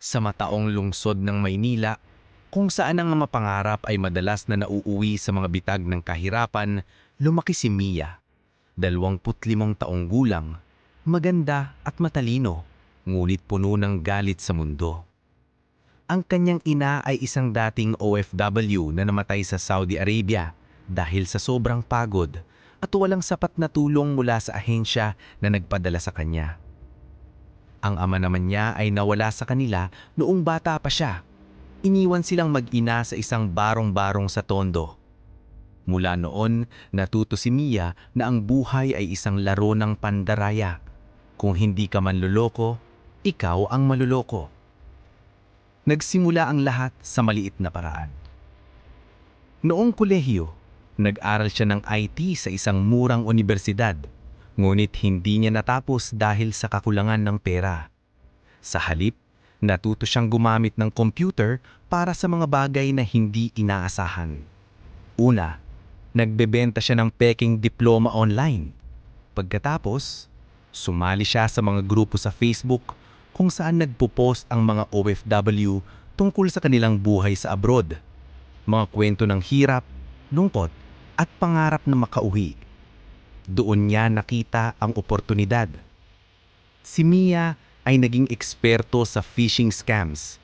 sa mataong lungsod ng Maynila, kung saan ang mga pangarap ay madalas na nauuwi sa mga bitag ng kahirapan, lumaki si Mia. 25 taong gulang, maganda at matalino, ngunit puno ng galit sa mundo. Ang kanyang ina ay isang dating OFW na namatay sa Saudi Arabia dahil sa sobrang pagod at walang sapat na tulong mula sa ahensya na nagpadala sa kanya. Ang ama naman niya ay nawala sa kanila noong bata pa siya. Iniwan silang mag-ina sa isang barong-barong sa Tondo. Mula noon, natuto si Mia na ang buhay ay isang laro ng pandaraya. Kung hindi ka manluloko, ikaw ang maluloko. Nagsimula ang lahat sa maliit na paraan. Noong kolehiyo, nag-aral siya ng IT sa isang murang universidad ngunit hindi niya natapos dahil sa kakulangan ng pera. Sa halip, natuto siyang gumamit ng computer para sa mga bagay na hindi inaasahan. Una, nagbebenta siya ng peking diploma online. Pagkatapos, sumali siya sa mga grupo sa Facebook kung saan nagpo-post ang mga OFW tungkol sa kanilang buhay sa abroad. Mga kwento ng hirap, lungkot, at pangarap na makauwi doon niya nakita ang oportunidad. Si Mia ay naging eksperto sa phishing scams.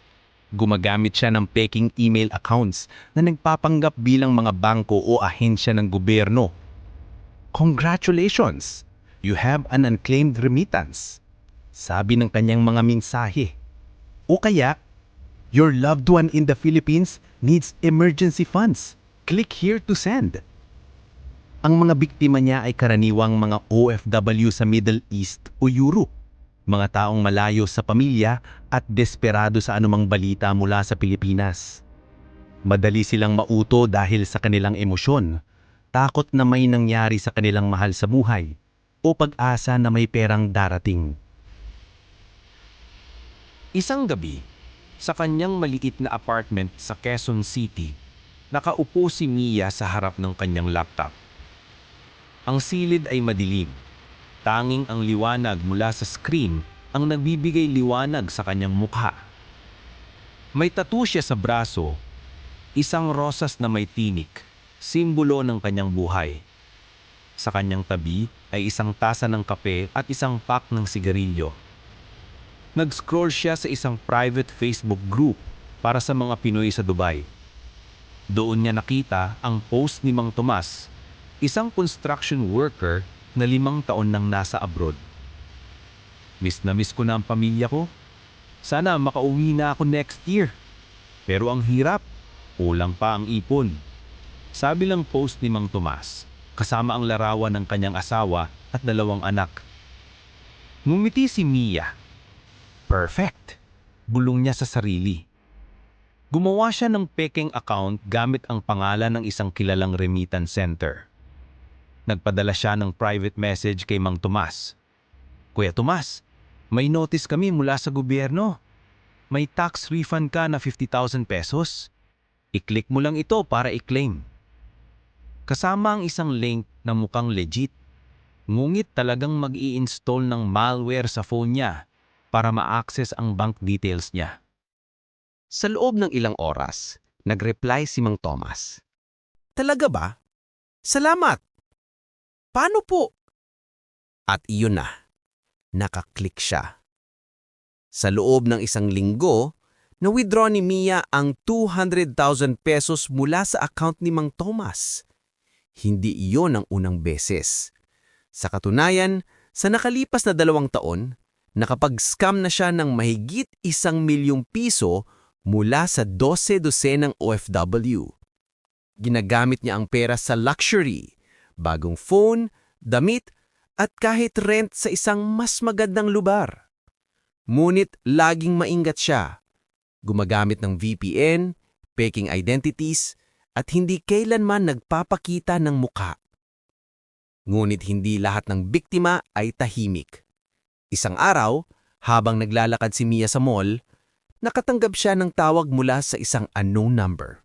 Gumagamit siya ng peking email accounts na nagpapanggap bilang mga bangko o ahensya ng gobyerno. Congratulations! You have an unclaimed remittance. Sabi ng kanyang mga mensahe. O kaya, Your loved one in the Philippines needs emergency funds. Click here to send. Ang mga biktima niya ay karaniwang mga OFW sa Middle East o Europe, mga taong malayo sa pamilya at desperado sa anumang balita mula sa Pilipinas. Madali silang mauto dahil sa kanilang emosyon, takot na may nangyari sa kanilang mahal sa buhay, o pag-asa na may perang darating. Isang gabi, sa kanyang maliit na apartment sa Quezon City, nakaupo si Mia sa harap ng kanyang laptop. Ang silid ay madilim. Tanging ang liwanag mula sa screen ang nagbibigay liwanag sa kanyang mukha. May tattoo siya sa braso, isang rosas na may tinik, simbolo ng kanyang buhay. Sa kanyang tabi ay isang tasa ng kape at isang pack ng sigarilyo. Nag-scroll siya sa isang private Facebook group para sa mga Pinoy sa Dubai. Doon niya nakita ang post ni Mang Tomas isang construction worker na limang taon nang nasa abroad. Miss na miss ko na ang pamilya ko. Sana makauwi na ako next year. Pero ang hirap, kulang pa ang ipon. Sabi lang post ni Mang Tomas, kasama ang larawan ng kanyang asawa at dalawang anak. Ngumiti si Mia. Perfect! Bulong niya sa sarili. Gumawa siya ng peking account gamit ang pangalan ng isang kilalang remittance center. Nagpadala siya ng private message kay Mang Tomas. Kuya Tomas, may notice kami mula sa gobyerno. May tax refund ka na 50,000 pesos. I-click mo lang ito para i-claim. Kasama ang isang link na mukhang legit. Ngunit talagang mag install ng malware sa phone niya para ma-access ang bank details niya. Sa loob ng ilang oras, nag-reply si Mang Thomas. Talaga ba? Salamat! Paano po? At iyon na, nakaklik siya. Sa loob ng isang linggo, na-withdraw ni Mia ang 200,000 pesos mula sa account ni Mang Thomas. Hindi iyon ang unang beses. Sa katunayan, sa nakalipas na dalawang taon, nakapag-scam na siya ng mahigit isang milyong piso mula sa 12 dosenang OFW. Ginagamit niya ang pera sa luxury, bagong phone, damit, at kahit rent sa isang mas magandang lugar. Ngunit laging maingat siya. Gumagamit ng VPN, faking identities, at hindi kailanman nagpapakita ng muka. Ngunit hindi lahat ng biktima ay tahimik. Isang araw, habang naglalakad si Mia sa mall, nakatanggap siya ng tawag mula sa isang unknown number.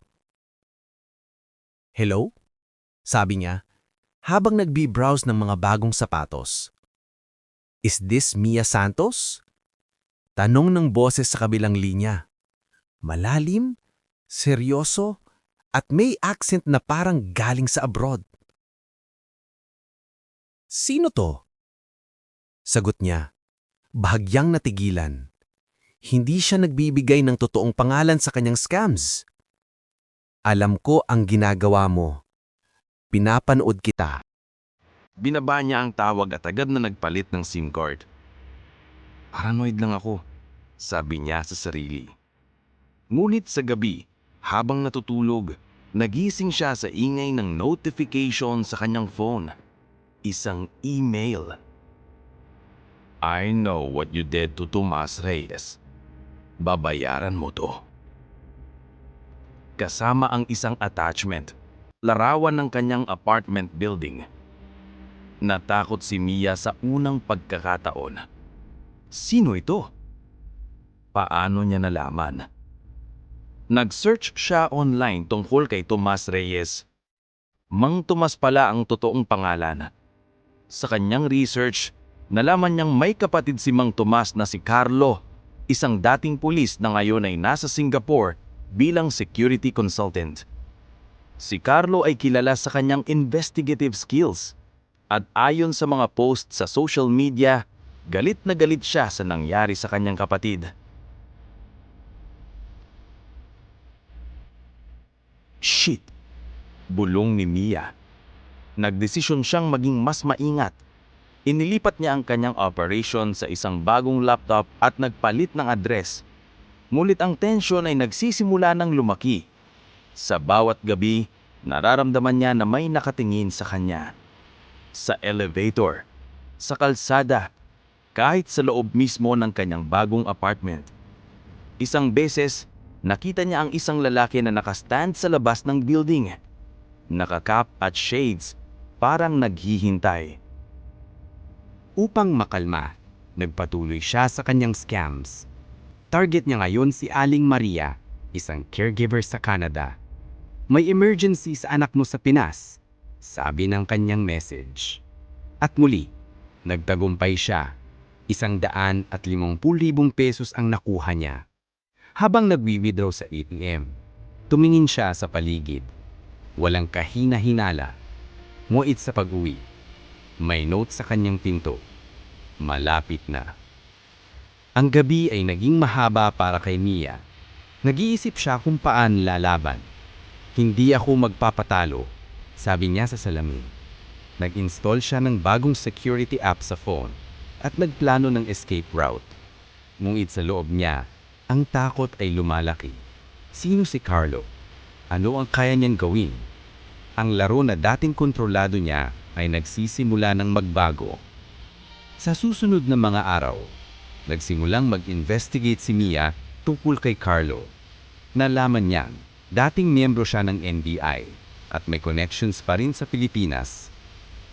Hello? Sabi niya, habang nagbi-browse ng mga bagong sapatos. Is this Mia Santos? Tanong ng boses sa kabilang linya. Malalim, seryoso, at may accent na parang galing sa abroad. Sino to? Sagot niya. Bahagyang natigilan. Hindi siya nagbibigay ng totoong pangalan sa kanyang scams. Alam ko ang ginagawa mo. Pinapanood kita. Binaba niya ang tawag at agad na nagpalit ng SIM card. Paranoid lang ako, sabi niya sa sarili. Ngunit sa gabi, habang natutulog, nagising siya sa ingay ng notification sa kanyang phone. Isang email. I know what you did to Tomas Reyes. Babayaran mo to. Kasama ang isang attachment, larawan ng kanyang apartment building. Natakot si Mia sa unang pagkakataon. Sino ito? Paano niya nalaman? Nag-search siya online tungkol kay Tomas Reyes. Mang Tomas pala ang totoong pangalan. Sa kanyang research, nalaman niyang may kapatid si Mang Tomas na si Carlo, isang dating pulis na ngayon ay nasa Singapore bilang security consultant. Si Carlo ay kilala sa kanyang investigative skills at ayon sa mga post sa social media, galit na galit siya sa nangyari sa kanyang kapatid. Shit! Bulong ni Mia. Nagdesisyon siyang maging mas maingat. Inilipat niya ang kanyang operation sa isang bagong laptop at nagpalit ng address. Ngunit ang tensyon ay nagsisimula ng lumaki. Sa bawat gabi, nararamdaman niya na may nakatingin sa kanya. Sa elevator, sa kalsada, kahit sa loob mismo ng kanyang bagong apartment. Isang beses, nakita niya ang isang lalaki na nakastand sa labas ng building. Nakakap at shades, parang naghihintay. Upang makalma, nagpatuloy siya sa kanyang scams. Target niya ngayon si Aling Maria, isang caregiver sa Canada. May emergency sa anak mo sa Pinas, sabi ng kanyang message. At muli, nagtagumpay siya. Isang daan at limangpul libong pesos ang nakuha niya. Habang nagwi-withdraw sa ATM, tumingin siya sa paligid. Walang kahina-hinala. Nguit sa pag-uwi. May note sa kanyang pinto. Malapit na. Ang gabi ay naging mahaba para kay Mia. Nag-iisip siya kung paan lalaban. Hindi ako magpapatalo, sabi niya sa salamin. Nag-install siya ng bagong security app sa phone at nagplano ng escape route. Ngunit sa loob niya, ang takot ay lumalaki. Sino si Carlo? Ano ang kaya niyang gawin? Ang laro na dating kontrolado niya ay nagsisimula ng magbago. Sa susunod na mga araw, nagsimulang mag-investigate si Mia tungkol kay Carlo. Nalaman niyang dating miyembro siya ng NBI at may connections pa rin sa Pilipinas.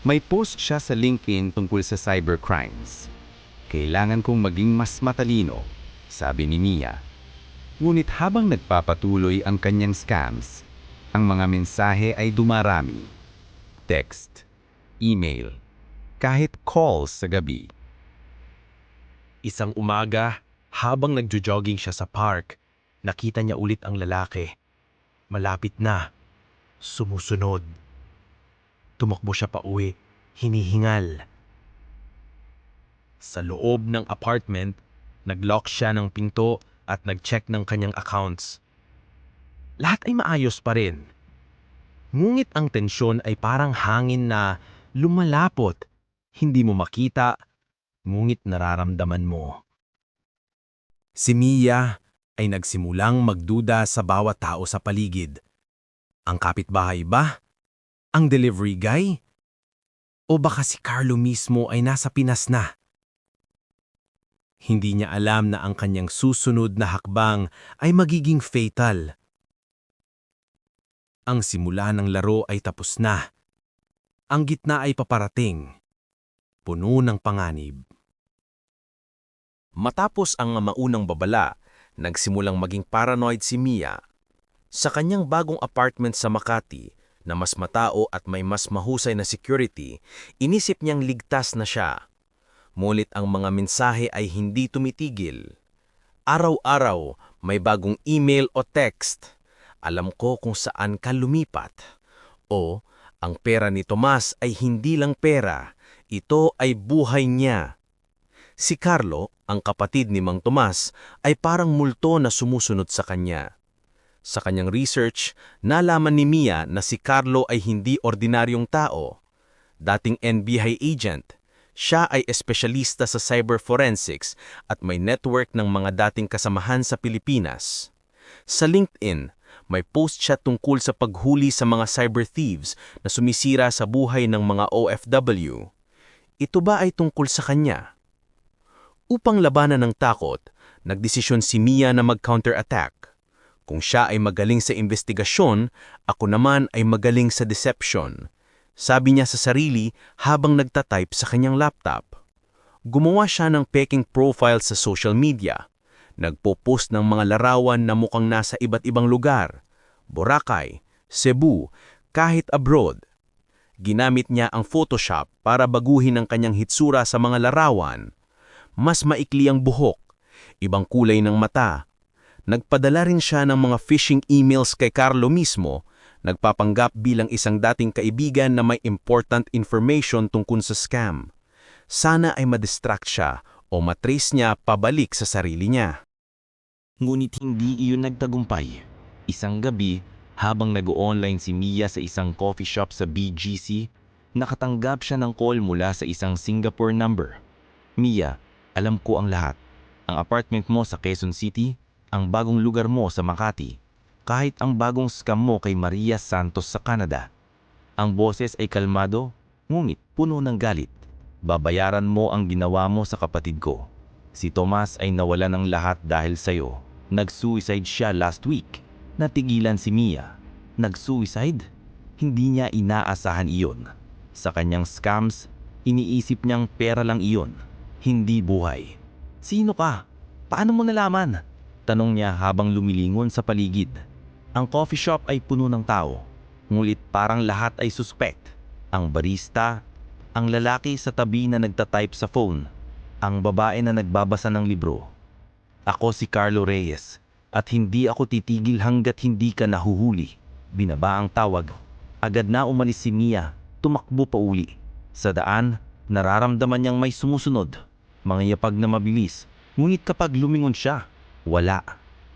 May post siya sa LinkedIn tungkol sa cybercrimes. Kailangan kong maging mas matalino, sabi ni Mia. Ngunit habang nagpapatuloy ang kanyang scams, ang mga mensahe ay dumarami. Text, email, kahit calls sa gabi. Isang umaga, habang nagjo-jogging siya sa park, nakita niya ulit ang lalaki. Malapit na. Sumusunod. Tumakbo siya pa uwi, hinihingal. Sa loob ng apartment, naglock siya ng pinto at nag-check ng kanyang accounts. Lahat ay maayos pa rin. Ngunit ang tensyon ay parang hangin na lumalapot. Hindi mo makita, ngunit nararamdaman mo. Si Mia ay nagsimulang magduda sa bawat tao sa paligid. Ang kapitbahay ba? Ang delivery guy? O baka si Carlo mismo ay nasa Pinas na? Hindi niya alam na ang kanyang susunod na hakbang ay magiging fatal. Ang simula ng laro ay tapos na. Ang gitna ay paparating. Puno ng panganib. Matapos ang maunang babala, nagsimulang maging paranoid si Mia. Sa kanyang bagong apartment sa Makati, na mas matao at may mas mahusay na security, inisip niyang ligtas na siya. Mulit ang mga mensahe ay hindi tumitigil. Araw-araw may bagong email o text. Alam ko kung saan ka lumipat. O, ang pera ni Tomas ay hindi lang pera, ito ay buhay niya. Si Carlo, ang kapatid ni Mang Tomas, ay parang multo na sumusunod sa kanya. Sa kanyang research, nalaman ni Mia na si Carlo ay hindi ordinaryong tao. Dating NBI agent, siya ay espesyalista sa cyber forensics at may network ng mga dating kasamahan sa Pilipinas. Sa LinkedIn, may post siya tungkol sa paghuli sa mga cyber thieves na sumisira sa buhay ng mga OFW. Ito ba ay tungkol sa kanya? Upang labanan ng takot, nagdesisyon si Mia na mag-counterattack. Kung siya ay magaling sa investigasyon, ako naman ay magaling sa deception. Sabi niya sa sarili habang nagtatype sa kanyang laptop. Gumawa siya ng peking profile sa social media. Nagpo-post ng mga larawan na mukhang nasa iba't ibang lugar. Boracay, Cebu, kahit abroad. Ginamit niya ang Photoshop para baguhin ang kanyang hitsura sa mga larawan. Mas maikli ang buhok, ibang kulay ng mata. Nagpadala rin siya ng mga phishing emails kay Carlo mismo nagpapanggap bilang isang dating kaibigan na may important information tungkol sa scam. Sana ay madistract siya o matrace niya pabalik sa sarili niya. Ngunit hindi iyon nagtagumpay. Isang gabi, habang nag-online si Mia sa isang coffee shop sa BGC, nakatanggap siya ng call mula sa isang Singapore number. Mia, alam ko ang lahat. Ang apartment mo sa Quezon City, ang bagong lugar mo sa Makati, kahit ang bagong scam mo kay Maria Santos sa Canada. Ang boses ay kalmado, ngunit puno ng galit. Babayaran mo ang ginawa mo sa kapatid ko. Si Tomas ay nawala ng lahat dahil sa'yo. Nag-suicide siya last week. Natigilan si Mia. Nag-suicide? Hindi niya inaasahan iyon. Sa kanyang scams, iniisip niyang pera lang iyon, hindi buhay. Sino ka? Paano mo nalaman? Tanong niya habang lumilingon sa paligid. Ang coffee shop ay puno ng tao, ngulit parang lahat ay suspect. Ang barista, ang lalaki sa tabi na nagtatype sa phone, ang babae na nagbabasa ng libro. Ako si Carlo Reyes at hindi ako titigil hanggat hindi ka nahuhuli. Binaba ang tawag. Agad na umalis si Mia, tumakbo pa uli. Sa daan, nararamdaman niyang may sumusunod. Mga yapag na mabilis, ngunit kapag lumingon siya, wala.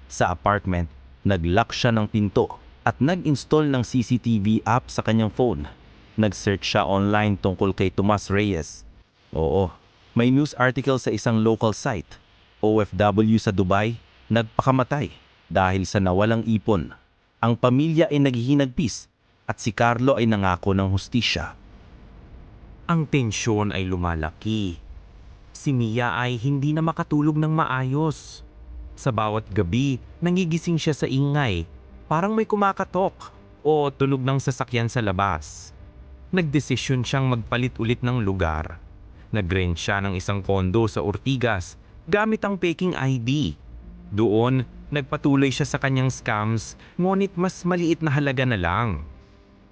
Sa apartment, Nag-lock siya ng pinto at nag-install ng CCTV app sa kanyang phone. Nag-search siya online tungkol kay Tomas Reyes. Oo, may news article sa isang local site. OFW sa Dubai, nagpakamatay dahil sa nawalang ipon. Ang pamilya ay naghihinagpis at si Carlo ay nangako ng hustisya. Ang tensyon ay lumalaki. Si Mia ay hindi na makatulog ng maayos. Sa bawat gabi, nangigising siya sa ingay. Parang may kumakatok o tunog ng sasakyan sa labas. Nagdesisyon siyang magpalit ulit ng lugar. Nag-rent siya ng isang kondo sa Ortigas gamit ang peking ID. Doon, nagpatuloy siya sa kanyang scams, ngunit mas maliit na halaga na lang.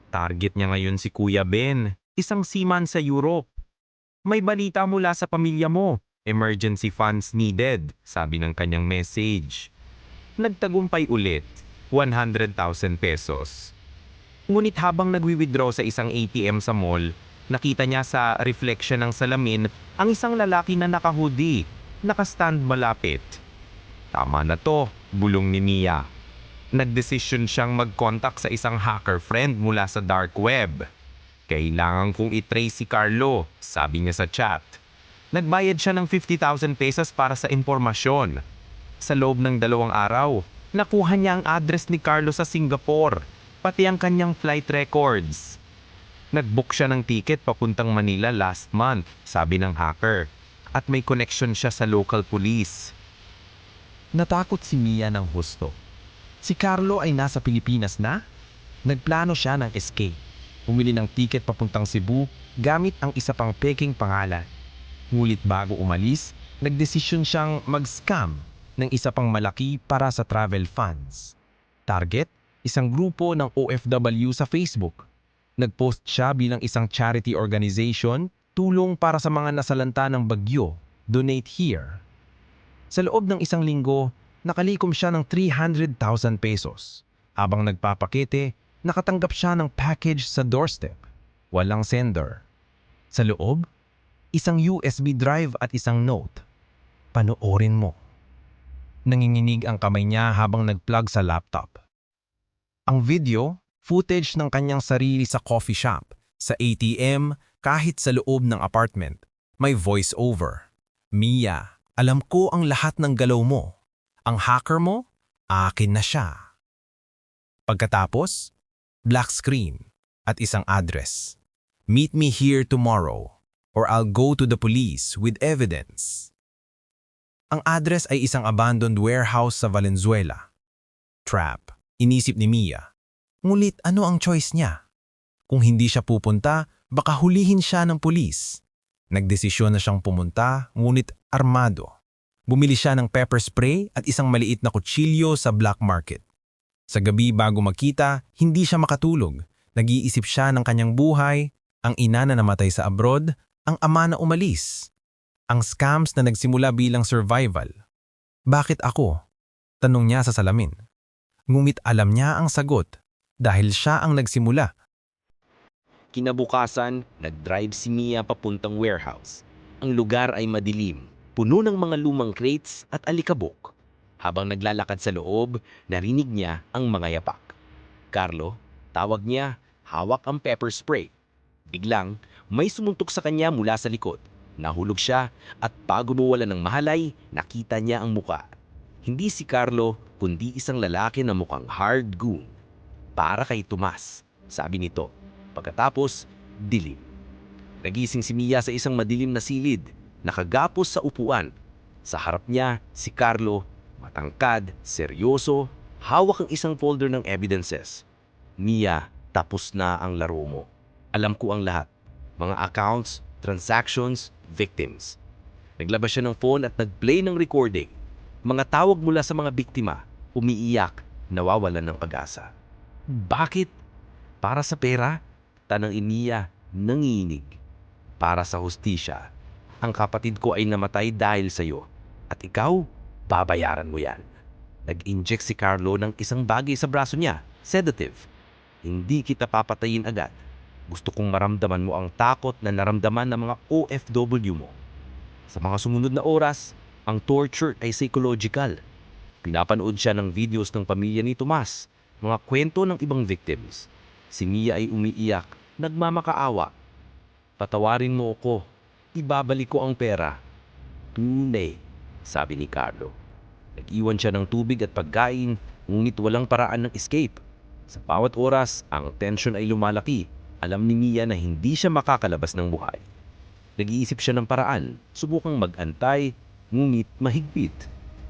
Target niya ngayon si Kuya Ben, isang seaman sa Europe. May balita mula sa pamilya mo. Emergency funds needed, sabi ng kanyang message. Nagtagumpay ulit, 100,000 pesos. Ngunit habang nagwi-withdraw sa isang ATM sa mall, nakita niya sa reflection ng salamin ang isang lalaki na nakahoodie, nakastand malapit. Tama na to, bulong ni Mia. Nagdesisyon siyang mag-contact sa isang hacker friend mula sa dark web. Kailangan kong i-trace si Carlo, sabi niya sa chat. Nagbayad siya ng 50,000 pesos para sa impormasyon. Sa loob ng dalawang araw, nakuha niya ang address ni Carlo sa Singapore, pati ang kanyang flight records. Nag-book siya ng ticket papuntang Manila last month, sabi ng hacker, at may connection siya sa local police. Natakot si Mia ng husto. Si Carlo ay nasa Pilipinas na? Nagplano siya ng escape. Umili ng ticket papuntang Cebu gamit ang isa pang peking pangalan. Ngunit bago umalis, nagdesisyon siyang mag-scam ng isa pang malaki para sa travel funds. Target, isang grupo ng OFW sa Facebook. Nagpost siya bilang isang charity organization, tulong para sa mga nasalanta ng bagyo, donate here. Sa loob ng isang linggo, nakalikom siya ng 300,000 pesos. Habang nagpapakete, nakatanggap siya ng package sa doorstep. Walang sender. Sa loob, isang USB drive at isang note. Panoorin mo. Nanginginig ang kamay niya habang nag-plug sa laptop. Ang video, footage ng kanyang sarili sa coffee shop, sa ATM, kahit sa loob ng apartment. May voice over. Mia, alam ko ang lahat ng galaw mo. Ang hacker mo, akin na siya. Pagkatapos, black screen at isang address. Meet me here tomorrow or I'll go to the police with evidence. Ang address ay isang abandoned warehouse sa Valenzuela. Trap, inisip ni Mia. Ngulit ano ang choice niya? Kung hindi siya pupunta, baka hulihin siya ng pulis. Nagdesisyon na siyang pumunta, ngunit armado. Bumili siya ng pepper spray at isang maliit na kutsilyo sa black market. Sa gabi bago magkita, hindi siya makatulog. Nag-iisip siya ng kanyang buhay, ang ina na namatay sa abroad, ang ama na umalis. Ang scams na nagsimula bilang survival. Bakit ako? Tanong niya sa salamin. Ngumit alam niya ang sagot dahil siya ang nagsimula. Kinabukasan, nag-drive si Mia papuntang warehouse. Ang lugar ay madilim, puno ng mga lumang crates at alikabok. Habang naglalakad sa loob, narinig niya ang mga yapak. Carlo, tawag niya, hawak ang pepper spray. Biglang, may sumuntok sa kanya mula sa likod. Nahulog siya at bago mawala ng mahalay, nakita niya ang muka. Hindi si Carlo, kundi isang lalaki na mukhang hard goon. Para kay Tomas, sabi nito. Pagkatapos, dilim. Nagising si Mia sa isang madilim na silid, nakagapos sa upuan. Sa harap niya, si Carlo, matangkad, seryoso, hawak ang isang folder ng evidences. Mia, tapos na ang laro mo. Alam ko ang lahat. Mga accounts, transactions, victims. Naglabas siya ng phone at nag-play ng recording. Mga tawag mula sa mga biktima, umiiyak, nawawalan ng pag-asa. Bakit? Para sa pera? Tanang iniya, nanginig. Para sa hustisya. Ang kapatid ko ay namatay dahil sa iyo. At ikaw, babayaran mo yan. Nag-inject si Carlo ng isang bagay sa braso niya, sedative. Hindi kita papatayin agad. Gusto kong maramdaman mo ang takot na naramdaman ng mga OFW mo. Sa mga sumunod na oras, ang torture ay psychological. Pinapanood siya ng videos ng pamilya ni Tomas, mga kwento ng ibang victims. Si Mia ay umiiyak, nagmamakaawa. Patawarin mo ako, ibabalik ko ang pera. Tunay, sabi ni Carlo. Nag-iwan siya ng tubig at pagkain, ngunit walang paraan ng escape. Sa bawat oras, ang tension ay lumalaki. Alam ni Mia na hindi siya makakalabas ng buhay. Nag-iisip siya ng paraan, subukang mag-antay, ngunit mahigpit.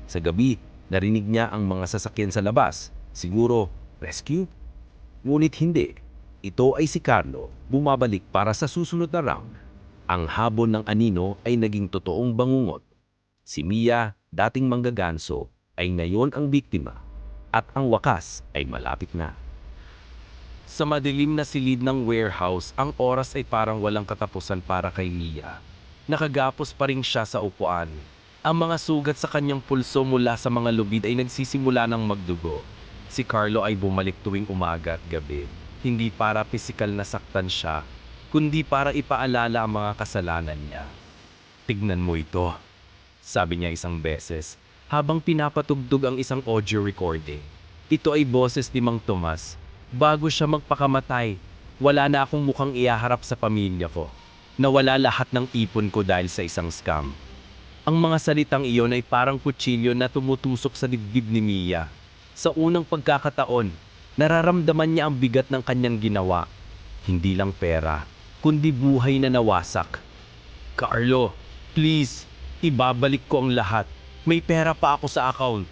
Sa gabi, narinig niya ang mga sasakyan sa labas. Siguro, rescue? Ngunit hindi. Ito ay si Carlo, bumabalik para sa susunod na round. Ang habon ng anino ay naging totoong bangungot. Si Mia, dating manggaganso, ay ngayon ang biktima. At ang wakas ay malapit na. Sa madilim na silid ng warehouse, ang oras ay parang walang katapusan para kay Mia. Nakagapos pa rin siya sa upuan. Ang mga sugat sa kanyang pulso mula sa mga lubid ay nagsisimula ng magdugo. Si Carlo ay bumalik tuwing umaga at gabi. Hindi para pisikal na saktan siya, kundi para ipaalala ang mga kasalanan niya. Tignan mo ito, sabi niya isang beses, habang pinapatugtog ang isang audio recording. Ito ay boses ni Mang Tomas. Bago siya magpakamatay, wala na akong mukhang iyaharap sa pamilya ko. Nawala lahat ng ipon ko dahil sa isang scam. Ang mga salitang iyon ay parang kutsilyo na tumutusok sa dibdib ni Mia. Sa unang pagkakataon, nararamdaman niya ang bigat ng kanyang ginawa. Hindi lang pera, kundi buhay na nawasak. Carlo, please, ibabalik ko ang lahat. May pera pa ako sa account.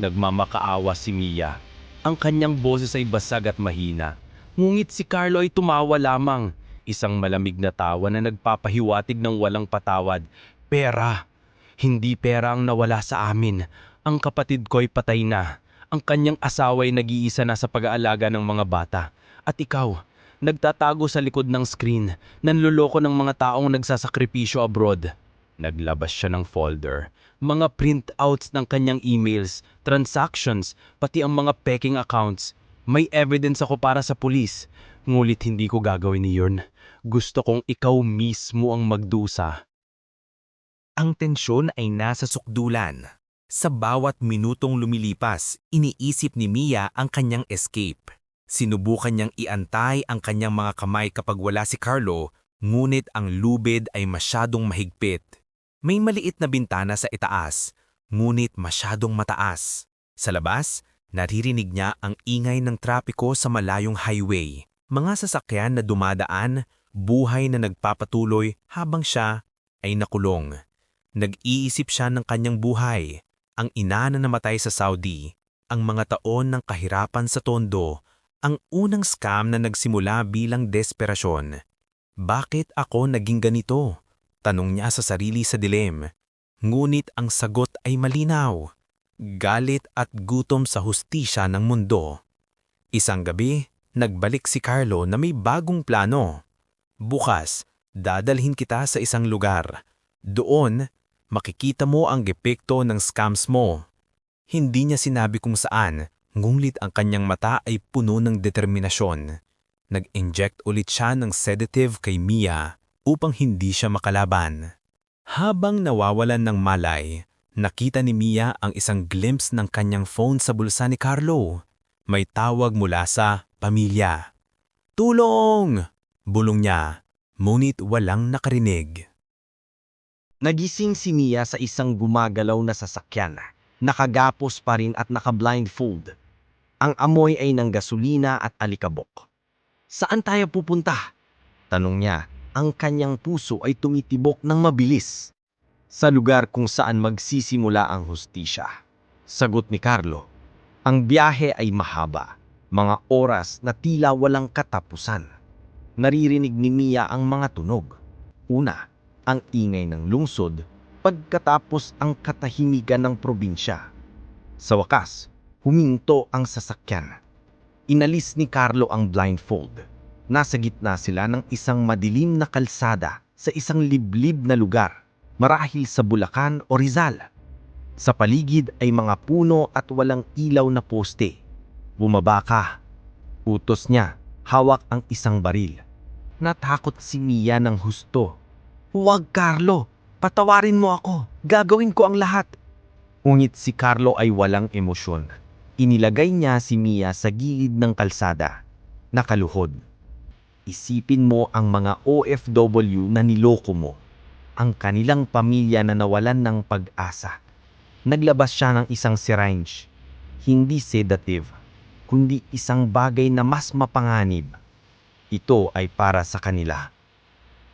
Nagmamakaawa si Mia. Ang kanyang boses ay basag at mahina. Ngunit si Carlo ay tumawa lamang. Isang malamig na tawa na nagpapahiwatig ng walang patawad. Pera. Hindi pera ang nawala sa amin. Ang kapatid ko ay patay na. Ang kanyang asawa ay nag-iisa na sa pag-aalaga ng mga bata. At ikaw, nagtatago sa likod ng screen, nanluloko ng mga taong nagsasakripisyo abroad. Naglabas siya ng folder. Mga printouts ng kanyang emails, transactions, pati ang mga peking accounts. May evidence ako para sa pulis. Ngulit hindi ko gagawin iyon. Gusto kong ikaw mismo ang magdusa. Ang tensyon ay nasa sukdulan. Sa bawat minutong lumilipas, iniisip ni Mia ang kanyang escape. Sinubukan niyang iantay ang kanyang mga kamay kapag wala si Carlo, ngunit ang lubid ay masyadong mahigpit. May maliit na bintana sa itaas, ngunit masyadong mataas. Sa labas, naririnig niya ang ingay ng trapiko sa malayong highway. Mga sasakyan na dumadaan, buhay na nagpapatuloy habang siya ay nakulong. Nag-iisip siya ng kanyang buhay, ang ina na namatay sa Saudi, ang mga taon ng kahirapan sa Tondo, ang unang scam na nagsimula bilang desperasyon. Bakit ako naging ganito? Tanong niya sa sarili sa dilim. Ngunit ang sagot ay malinaw. Galit at gutom sa hustisya ng mundo. Isang gabi, nagbalik si Carlo na may bagong plano. Bukas, dadalhin kita sa isang lugar. Doon, makikita mo ang epekto ng scams mo. Hindi niya sinabi kung saan, ngunit ang kanyang mata ay puno ng determinasyon. Nag-inject ulit siya ng sedative kay Mia upang hindi siya makalaban. Habang nawawalan ng malay, nakita ni Mia ang isang glimpse ng kanyang phone sa bulsa ni Carlo. May tawag mula sa pamilya. Tulong! Bulong niya, ngunit walang nakarinig. Nagising si Mia sa isang gumagalaw na sasakyan. Nakagapos pa rin at naka-blindfold. Ang amoy ay ng gasolina at alikabok. Saan tayo pupunta? Tanong niya. Ang kanyang puso ay tumitibok ng mabilis. Sa lugar kung saan magsisimula ang hustisya. Sagot ni Carlo. Ang biyahe ay mahaba. Mga oras na tila walang katapusan. Naririnig ni Mia ang mga tunog. Una, ang ingay ng lungsod pagkatapos ang katahimikan ng probinsya. Sa wakas, huminto ang sasakyan. Inalis ni Carlo ang blindfold. Nasa gitna sila ng isang madilim na kalsada sa isang liblib na lugar, marahil sa Bulacan o Rizal. Sa paligid ay mga puno at walang ilaw na poste. Bumaba ka. Utos niya, hawak ang isang baril. Natakot si Mia ng husto. Huwag, Carlo. Patawarin mo ako. Gagawin ko ang lahat. Ngunit si Carlo ay walang emosyon. Inilagay niya si Mia sa gilid ng kalsada. Nakaluhod. Isipin mo ang mga OFW na niloko mo. Ang kanilang pamilya na nawalan ng pag-asa. Naglabas siya ng isang syringe. Hindi sedative, kundi isang bagay na mas mapanganib. Ito ay para sa kanila.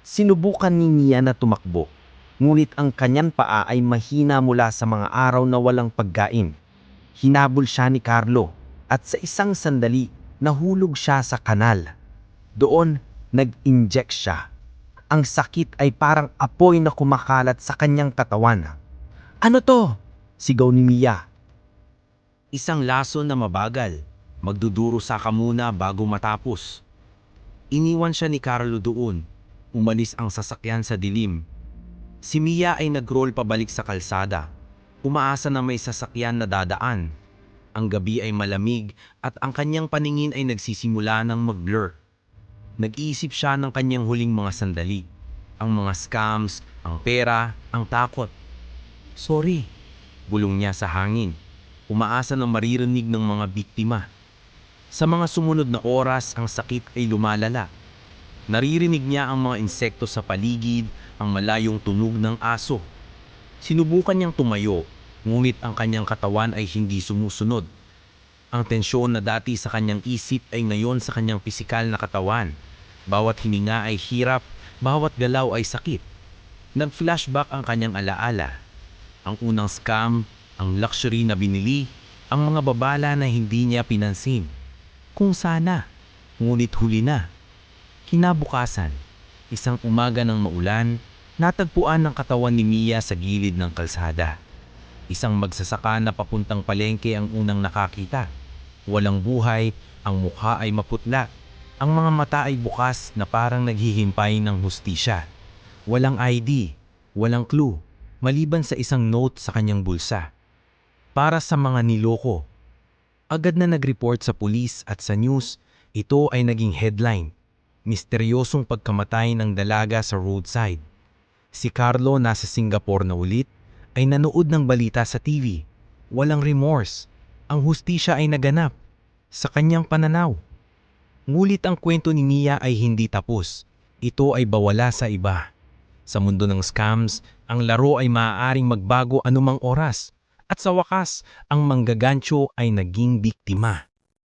Sinubukan ni Mia na tumakbo, ngunit ang kanyang paa ay mahina mula sa mga araw na walang pagkain. Hinabol siya ni Carlo at sa isang sandali nahulog siya sa kanal. Doon, nag-inject siya. Ang sakit ay parang apoy na kumakalat sa kanyang katawan. Ano to? Sigaw ni Mia. Isang laso na mabagal. Magduduro sa ka muna bago matapos. Iniwan siya ni Carlo doon. Umalis ang sasakyan sa dilim. Si Mia ay nag-roll pabalik sa kalsada. Umaasa na may sasakyan na dadaan. Ang gabi ay malamig at ang kanyang paningin ay nagsisimula ng mag-blur. Nag-iisip siya ng kanyang huling mga sandali. Ang mga scams, ang pera, ang takot. Sorry, bulong niya sa hangin. Umaasa na maririnig ng mga biktima. Sa mga sumunod na oras, ang sakit ay lumalala. Naririnig niya ang mga insekto sa paligid, ang malayong tunog ng aso. Sinubukan niyang tumayo, ngunit ang kanyang katawan ay hindi sumusunod. Ang tensyon na dati sa kanyang isip ay ngayon sa kanyang pisikal na katawan. Bawat hininga ay hirap, bawat galaw ay sakit. Nag-flashback ang kanyang alaala. Ang unang scam, ang luxury na binili, ang mga babala na hindi niya pinansin. Kung sana, ngunit huli na. Kinabukasan, isang umaga ng maulan, natagpuan ng katawan ni Mia sa gilid ng kalsada. Isang magsasaka na papuntang palengke ang unang nakakita. Walang buhay, ang mukha ay maputla. Ang mga mata ay bukas na parang naghihimpay ng hustisya. Walang ID, walang clue, maliban sa isang note sa kanyang bulsa. Para sa mga niloko. Agad na nag-report sa pulis at sa news, ito ay naging headline. Misteryosong pagkamatay ng dalaga sa roadside. Si Carlo nasa Singapore na ulit ay nanood ng balita sa TV. Walang remorse. Ang hustisya ay naganap. Sa kanyang pananaw. Ngulit ang kwento ni Mia ay hindi tapos. Ito ay bawala sa iba. Sa mundo ng scams, ang laro ay maaaring magbago anumang oras. At sa wakas, ang manggagancho ay naging biktima.